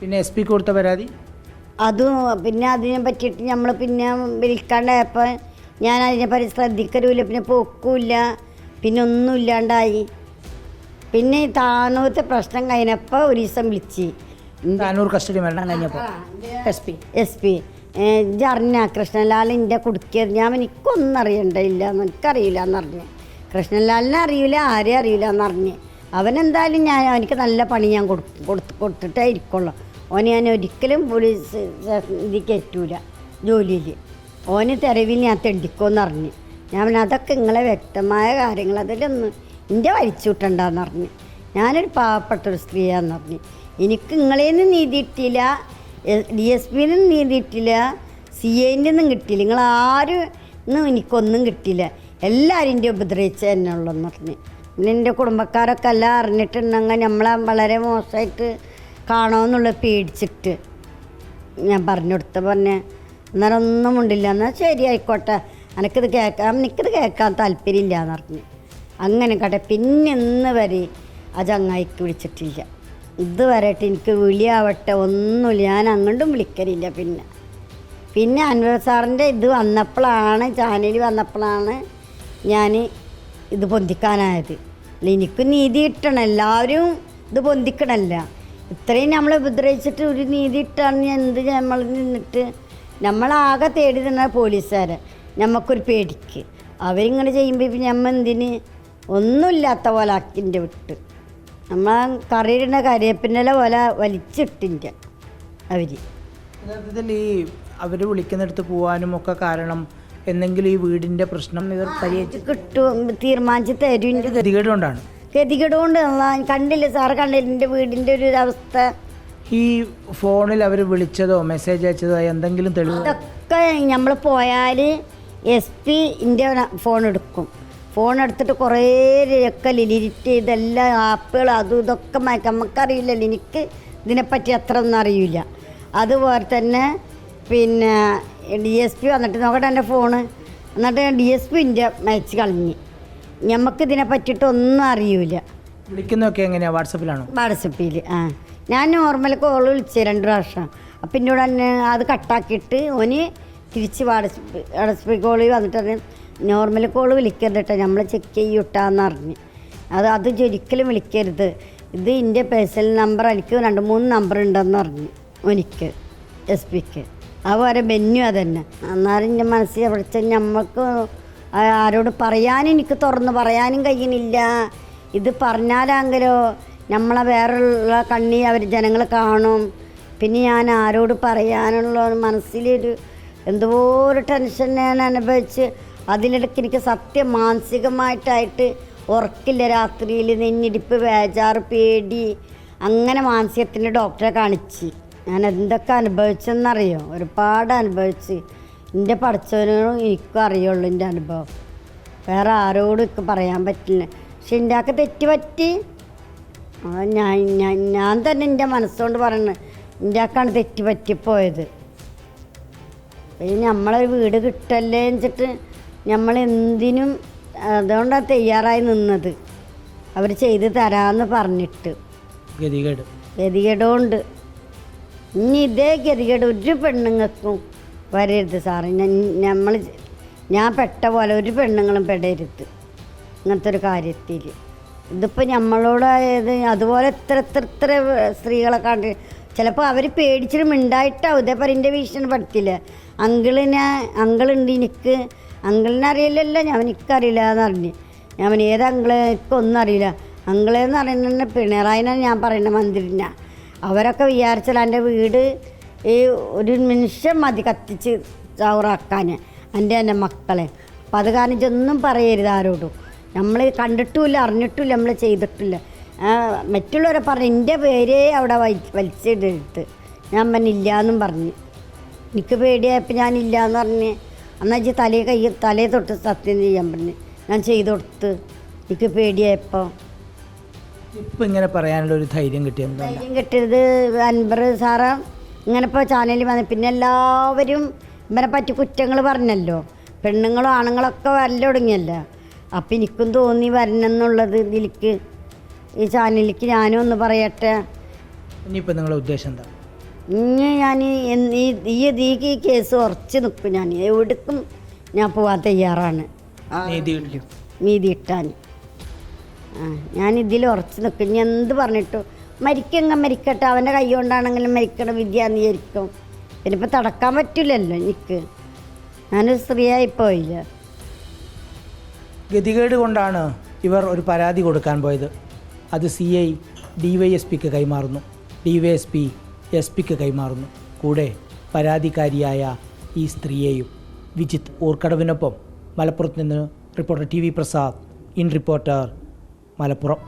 പിന്നെ S P കൊടുത്ത പരാതി? അതും പിന്നെ അതിനെ പറ്റിയിട്ട് നമ്മൾ പിന്നെ വിളിക്കാണ്ടായപ്പോൾ ഞാൻ അതിനെ പറ്റി ശ്രദ്ധിക്കരുല്ല പിന്നെ പൊക്കില്ല. പിന്നെ ഒന്നും ഇല്ലാണ്ടായി പിന്നെ ഈ താനൂരത്തെ പ്രശ്നം കഴിഞ്ഞപ്പോൾ ഒരു ദിവസം വിളിച്ച് താനൂർ കസ്റ്റഡി മരണം കഴിഞ്ഞപ്പോൾ എസ് പി എസ് പി ജർണ കൃഷ്ണലാൽ എന്റെ കുടുക്കിയത്. ഞാൻ എനിക്കൊന്നും അറിയണ്ടില്ല എനിക്കറിയില്ല എന്നറിഞ്ഞ് കൃഷ്ണലാലിനെ അറിയില്ല ആരെയും അറിയില്ല എന്നറിഞ്ഞ് അവനെന്തായാലും ഞാൻ അവനിക്ക് നല്ല പണി ഞാൻ കൊടുത്ത് കൊടുത്തിട്ടേ ഇരിക്കുള്ളൂ. ഓന് ഞാൻ ഒരിക്കലും പോലീസ് ഇത് കയറ്റൂല ജോലിയിൽ ഓന് തെരവിൽ ഞാൻ തെണ്ടിക്കോന്ന് അറിഞ്ഞ് ഞാൻ അതൊക്കെ നിങ്ങളെ വ്യക്തമായ കാര്യങ്ങൾ അതിലൊന്ന് എന്റെ വലിച്ചു വിട്ടണ്ടെന്ന് പറഞ്ഞ്. ഞാനൊരു പാവപ്പെട്ടൊരു സ്ത്രീയാന്ന് പറഞ്ഞു. എനിക്ക് നിങ്ങളേന്ന് നീതി കിട്ടിയില്ല ഡി എസ് പിന്ന് നീതി കിട്ടിയില്ല സി എന്റെ ഒന്നും കിട്ടിയില്ല. നിങ്ങൾ ആരും ഒന്നും എനിക്കൊന്നും കിട്ടിയില്ല. എല്ലാവരും എന്റെ ഉപദ്രവിച്ച തന്നെ ഉള്ളതെന്ന് പറഞ്ഞു. പിന്നെ എന്റെ കുടുംബക്കാരൊക്കെ എല്ലാം അറിഞ്ഞിട്ടുണ്ടെങ്കിൽ നമ്മളെ വളരെ മോശമായിട്ട് കാണുമെന്നുള്ള പേടിച്ചിട്ട് ഞാൻ പറഞ്ഞു കൊടുത്ത പറഞ്ഞ അന്നേരം ഒന്നും ഉണ്ടില്ല എന്നാൽ ശരി ആയിക്കോട്ടെ. എനിക്കിത് കേൾക്കാൻ എനിക്കിത് കേൾക്കാൻ താല്പര്യമില്ല എന്ന് പറഞ്ഞു. അങ്ങനെ കട്ടെ. പിന്നെ ഇന്ന് വരെ ആ ചങ്ങായിക്ക് വിളിച്ചിട്ടില്ല. ഇതുവരെയായിട്ട് എനിക്ക് വിളിയാവട്ടെ ഒന്നുമില്ല. ഞാൻ അങ്ങോട്ടും വിളിക്കലില്ല പിന്നെ. പിന്നെ അൻവർ സാറിന്റെ ഇത് വന്നപ്പോഴാണ് ചാനൽ വന്നപ്പോഴാണ് ഞാൻ ഇത് പൊന്തിക്കാനായത്. എനിക്ക് നീതി കിട്ടണം. എല്ലാവരും ഇത് പൊന്തിക്കണമല്ല. ഇത്രയും നമ്മളെ ഉപദ്രവിച്ചിട്ട് ഒരു നീതി ഇട്ടാണ് എന്ത് നമ്മൾ നിന്നിട്ട്? നമ്മളാകെ തേടി തന്ന പോലീസുകാരെ നമുക്കൊരു പേടിക്ക്. അവരിങ്ങനെ ചെയ്യുമ്പോൾ ഇപ്പം നമ്മൾ എന്തിന് ഒന്നുമില്ലാത്ത പോലെ അക്കിന്റെ വിട്ട്. നമ്മൾ കറിയിടുന്ന കരിയേപ്പിന്റെ പോലെ വലിച്ചിട്ടിന്റെ അവർ യഥാർത്ഥത്തിൽ ഈ അവർ വിളിക്കുന്നിടത്ത് പോകാനും ഒക്കെ കാരണം എന്തെങ്കിലും ഈ വീടിന്റെ പ്രശ്നം ഇവർ പരിഹരിച്ച് കിട്ടും തീരുമാനിച്ച് തരും. എന്റെ ഗതികേട് കൊണ്ടാണ് ഗതികേട് കൊണ്ട് ഉള്ള- കണ്ടില്ല സാറ് കണ്ടില്ല എന്റെ വീടിന്റെ ഒരു അവസ്ഥ ഈ ഫോണിൽ അവർ വിളിച്ചതോ മെസ്സേജ് അയച്ചതോ എന്തെങ്കിലും തെളിവ്? ഇതൊക്കെ നമ്മൾ പോയാൽ എസ് പി ഇന്റെ ഫോൺ എടുക്കും. ഫോൺ എടുത്തിട്ട് കുറേ ഒക്കെ ലിലിറ്റ് ചെയ്തെല്ലാം ആപ്പുകൾ അതും ഇതൊക്കെ മയക്കാം നമുക്കറിയില്ലല്ലോ എനിക്ക് ഇതിനെപ്പറ്റി അത്ര ഒന്നും അറിയില്ല. അതുപോലെ തന്നെ പിന്നെ ഡി എസ് പി വന്നിട്ട് നോക്കട്ടെ എന്റെ ഫോണ്. എന്നിട്ട് ഡി എസ് പി ഇന്റെ മയച്ച് കളഞ്ഞ്. നമുക്ക് ഇതിനെ പറ്റിയിട്ട് ഒന്നും അറിയൂല. വിളിക്കുന്നൊക്കെ എങ്ങനെയാ? വാട്സപ്പിലാണോ? വാട്സപ്പിൽ ആ. ഞാൻ നോർമൽ കോൾ വിളിച്ച് രണ്ട് പ്രാവശ്യം. അപ്പം എന്നോട് തന്നെ അത് കട്ടാക്കിയിട്ട് ഓന് തിരിച്ച് വാട്സപ്പ് വാട്സപ്പ് കോൾ വന്നിട്ട് പറഞ്ഞു നോർമൽ കോൾ വിളിക്കരുത് കേട്ടോ നമ്മൾ ചെക്ക് ചെയ്യൂട്ടാന്ന് അറിഞ്ഞ് അത് അത് ഒരിക്കലും വിളിക്കരുത്. ഇത് എന്റെ പേഴ്സണൽ നമ്പർ എനിക്ക് രണ്ട് മൂന്ന് നമ്പർ ഉണ്ടെന്ന് പറഞ്ഞു എനിക്ക് എസ് പിക്ക് അതുപോലെ ബെന്നു അതന്നെ. എന്നാലും എന്റെ മനസ്സിൽ അവിടെ നമ്മൾക്ക് ആ- ആരോട് പറയാനും എനിക്ക് തുറന്ന് പറയാനും കഴിയുന്നില്ല. ഇത് പറഞ്ഞാലെങ്കിലോ നമ്മളെ വേറെയുള്ള കണ്ണി അവർ ജനങ്ങൾ കാണും. പിന്നെ ഞാൻ ആരോട് പറയാനുള്ള മനസ്സിലൊരു എന്തോ ഒരു ടെൻഷൻ ഞാൻ അനുഭവിച്ച് അതിനിടയ്ക്ക് എനിക്ക് സത്യം മാനസികമായിട്ടായിട്ട് ഉറക്കില്ല. രാത്രിയിൽ നെഞ്ഞിടിപ്പ് വേജാറ് പേടി അങ്ങനെ മാനസികത്തിന്റെ ഡോക്ടറെ കാണിച്ച്. ഞാൻ എന്തൊക്കെ അനുഭവിച്ചെന്നറിയോ? ഒരുപാട് അനുഭവിച്ച്. എന്റെ പഠിച്ചവനോടും എനിക്കും അറിയുള്ളൂ എന്റെ അനുഭവം. വേറെ ആരോടും എനിക്ക് പറയാൻ പറ്റില്ല. പക്ഷെ എന്റെ ആൾക്ക് തെറ്റ് പറ്റി ആ ഞാൻ ഞാൻ ഞാൻ തന്നെ എന്റെ മനസ്സുകൊണ്ട് പറയുന്നത് എന്റെ ആക്കാണ് തെറ്റ് പറ്റിപ്പോയത് ഈ നമ്മളെ വീട് കിട്ടല്ലേ വെച്ചിട്ട് നമ്മൾ എന്തിനും അതുകൊണ്ടാണ് തയ്യാറായി നിന്നത്. അവർ ചെയ്ത് തരാമെന്ന് പറഞ്ഞിട്ട്. ഗതികേട്. ഗതികേടുകൊണ്ട് ഇനി ഇതേ ഗതികേട് ഒരു പെണ്ണുങ്ങൾക്കും വരരുത് സാറ്. നമ്മൾ ഞാൻ പെട്ട പോലെ ഒരു പെണ്ണുങ്ങളും പെടരുത്. ഇങ്ങനത്തെ ഒരു കാര്യത്തിൽ ഇതിപ്പോൾ നമ്മളോടായത് അതുപോലെ എത്ര എത്ര എത്ര സ്ത്രീകളെ കണ്ട് ചിലപ്പോൾ അവർ പേടിച്ചിട്ട് മിണ്ടായിട്ടാവും. ഇതേപോലെ എന്റെ ഭീഷണിപ്പെടുത്തില്ല അങ്കിളിനെ അങ്കിളുണ്ട് എനിക്ക്. അങ്കിളിനെ അറിയില്ലല്ലോ. ഞാൻ എനിക്കറിയില്ല എന്ന് പറഞ്ഞു. ഞാൻ ഏത് അങ്കിൾ? എനിക്കൊന്നും അറിയില്ല. അങ്കിളെന്ന് പറയുന്നത് പിണറായിനാണ് ഞാൻ പറയുന്നത് മന്ത്രിനാണ് അവരൊക്കെ വിചാരിച്ചാൽ എന്റെ വീട് ഈ ഒരു നിമിഷം മതി കത്തിച്ച് ചവറാക്കാൻ എന്റെ എന്റെ മക്കളെ. അപ്പം അത് കാരണം ഇതൊന്നും പറയരുത് ആരോടും. നമ്മൾ കണ്ടിട്ടുമില്ല അറിഞ്ഞിട്ടുമില്ല നമ്മൾ ചെയ്തിട്ടില്ല. മറ്റുള്ളവരെ പറഞ്ഞു എന്റെ പേരേ അവിടെ വലി വലിച്ചിടരുത് ഞാൻ പറഞ്ഞില്ലാന്നും പറഞ്ഞു. എനിക്ക് പേടിയായപ്പോൾ ഞാനില്ല എന്ന് പറഞ്ഞ്. എന്നാൽ വെച്ചാൽ തലേ കൈ തലേ തൊട്ട് സത്യം ചെയ്യാൻ പറഞ്ഞു. ഞാൻ ചെയ്തു കൊടുത്ത്. എനിക്ക് പേടിയായപ്പോൾ ഇപ്പം ഇങ്ങനെ പറയാനുള്ള ഒരു ധൈര്യം കിട്ടിയത് ധൈര്യം കിട്ടിയത് അൻപർ സാറ്. ഇങ്ങനെ ഇപ്പോൾ ചാനലിൽ വന്ന് പിന്നെ എല്ലാവരും ഇവനെ പറ്റി കുറ്റങ്ങൾ പറഞ്ഞല്ലോ. പെണ്ണുങ്ങളും ആണുങ്ങളൊക്കെ വരൽ തുടങ്ങിയല്ലോ. അപ്പം എനിക്കും തോന്നി വരണമെന്നുള്ളത് ഇതിലേക്ക് ഈ ചാനലിലേക്ക് ഞാനും ഒന്ന് പറയട്ടെ. ഇനിയിപ്പോൾ നിങ്ങളുടെ ഉദ്ദേശം എന്താ? ഇനി ഞാൻ ഈ ഈ കേസ് ഉറച്ച് നിൽക്കും ഞാൻ എവിടേക്കും ഞാൻ പോവാൻ തയ്യാറാണ്. നീതി കിട്ടും നീതി കിട്ടാൻ. ആ ഞാൻ ഇതിൽ ഉറച്ച് നിൽക്കും ഇനി എന്ത് പറഞ്ഞിട്ടു മരിക്കങ്ങ മരിക്കട്ടെ. അവന്റെ കൈ കൊണ്ടാണെങ്കിലും മരിക്കണ വിദ്യ എന്ന് വിചാരിക്കും. പിന്നെ ഇപ്പം തടക്കാൻ പറ്റില്ലല്ലോ എനിക്ക്. ഞാനൊരു സ്ത്രീയായിപ്പോയില്ല ഗതികേട് കൊണ്ടാണ് ഇവർ ഒരു പരാതി കൊടുക്കാൻ പോയത്. അത് C I D Y S പിക്ക് കൈമാറുന്നു. D Y S P S പിക്ക് കൈമാറുന്നു. കൂടെ പരാതിക്കാരിയായ ഈ സ്ത്രീയെയും വിജിത്ത് ഊർക്കടവിനൊപ്പം മലപ്പുറത്ത് നിന്ന് Reporter T V Prasad in Reporter Malappuram.